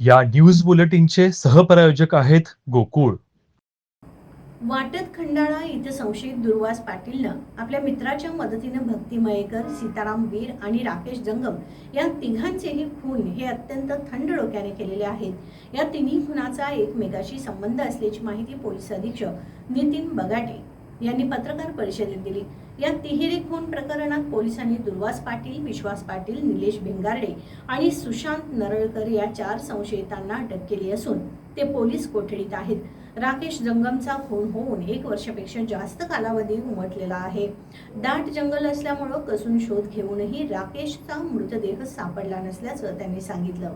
या न्यूज बुलेटिनचे सहप्रायोजक आहेत गोकुळ. वाटत खंडाळा इथे संशयित दुर्वास पाटीलनं आपल्या मित्राच्या मदतीनं भक्ती मयेकर सीताराम वीर आणि राकेश जंगम या तिघांचेही खून हे अत्यंत थंड डोक्याने केलेले आहेत. या तिन्ही खुनाचा एकमेकाशी संबंध असल्याची माहिती पोलीस अधीक्षक नितीन बगाटे यांनी पत्रकार परिषदेत दिली. या तिहेरी खून प्रकरणात पोलिसांनी दुर्वास पाटील विश्वास पाटील निलेश भिंगारडे आणि सुशांत नरळकर या चार संशयितांना अटक केली असून ते पोलीस कोठडीत आहेत. राकेश जंगमचा खून होऊन एक वर्षापेक्षा जास्त कालावधी उमटलेला आहे. दाट जंगल असल्यामुळं कसून शोध घेऊनही राकेशचा मृतदेह सापडला नसल्याचं त्यांनी सांगितलं.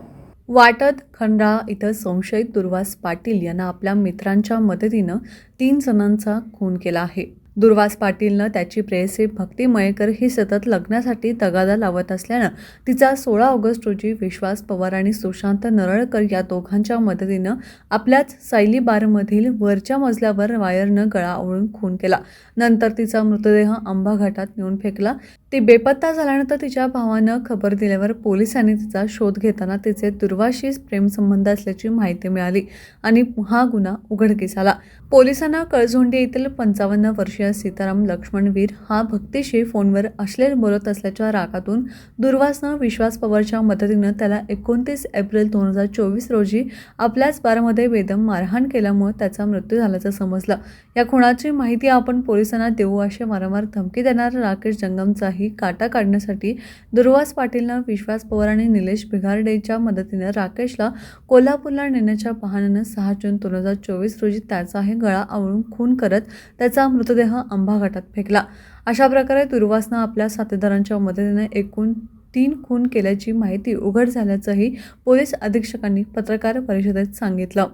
वाटत खंडाळा इथं संशयित दुर्वास पाटील यांना आपल्या मित्रांच्या मदतीनं तीन जणांचा खून केला आहे. दुर्वास पाटीलनं त्याची प्रेयसी भक्ती मयेकर ही सतत लग्नासाठी तगादा लावत असल्यानं तिचा सोळा ऑगस्ट रोजी विश्वास पवार आणि सुशांत नरळकर या दोघांच्या मदतीनं आपल्याच सैली बारमधील वरच्या मजल्यावर वायरनं गळा ओळून खून केला. नंतर तिचा मृतदेह आंबा घाटात नेऊन फेकला. ती बेपत्ता झाल्यानंतर तिच्या भावानं खबर दिल्यावर पोलिसांनी तिचा शोध घेताना तिचे दुर्वाशीच प्रेमसंबंध असल्याची माहिती मिळाली आणि हा गुन्हा उघडकीस आला. पोलिसांना कळझोंडी येथील पंचावन्न वर्षीय सीताराम लक्ष्मणवीर हा भक्तीशी फोनवर अश्लील बोलत असल्याच्या रागातून दुर्वासनं विश्वास पवारच्या मदतीनं त्याला एकोणतीस एप्रिल दोन हजार चोवीस रोजी आपल्याच बारमध्ये बेदम मारहाण केल्यामुळे त्याचा मृत्यू झाल्याचं समजलं. या खुणाची माहिती आपण पोलिसांना देऊ अशी वारंवार धमकी देणारा राकेश जंगमचाही काटा काढण्यासाठी दुर्वास पाटीलनं विश्वास पवार आणि निलेश बिघारडेच्या मदतीनं राकेशला कोल्हापूरला नेण्याच्या पाहण्यानं सहा जून दोन हजार चोवीस रोजी त्याचाही गळा आवळून खून करत त्याचा मृतदेह मृतदेह आंबा घाटात फेकला. अशा प्रकारे दुर्वासनं आपल्या साथीदारांच्या मदतीने एकूण तीन खून केल्याची माहिती उघड झाल्याचंही पोलीस अधीक्षकांनी पत्रकार परिषदेत सांगितलं.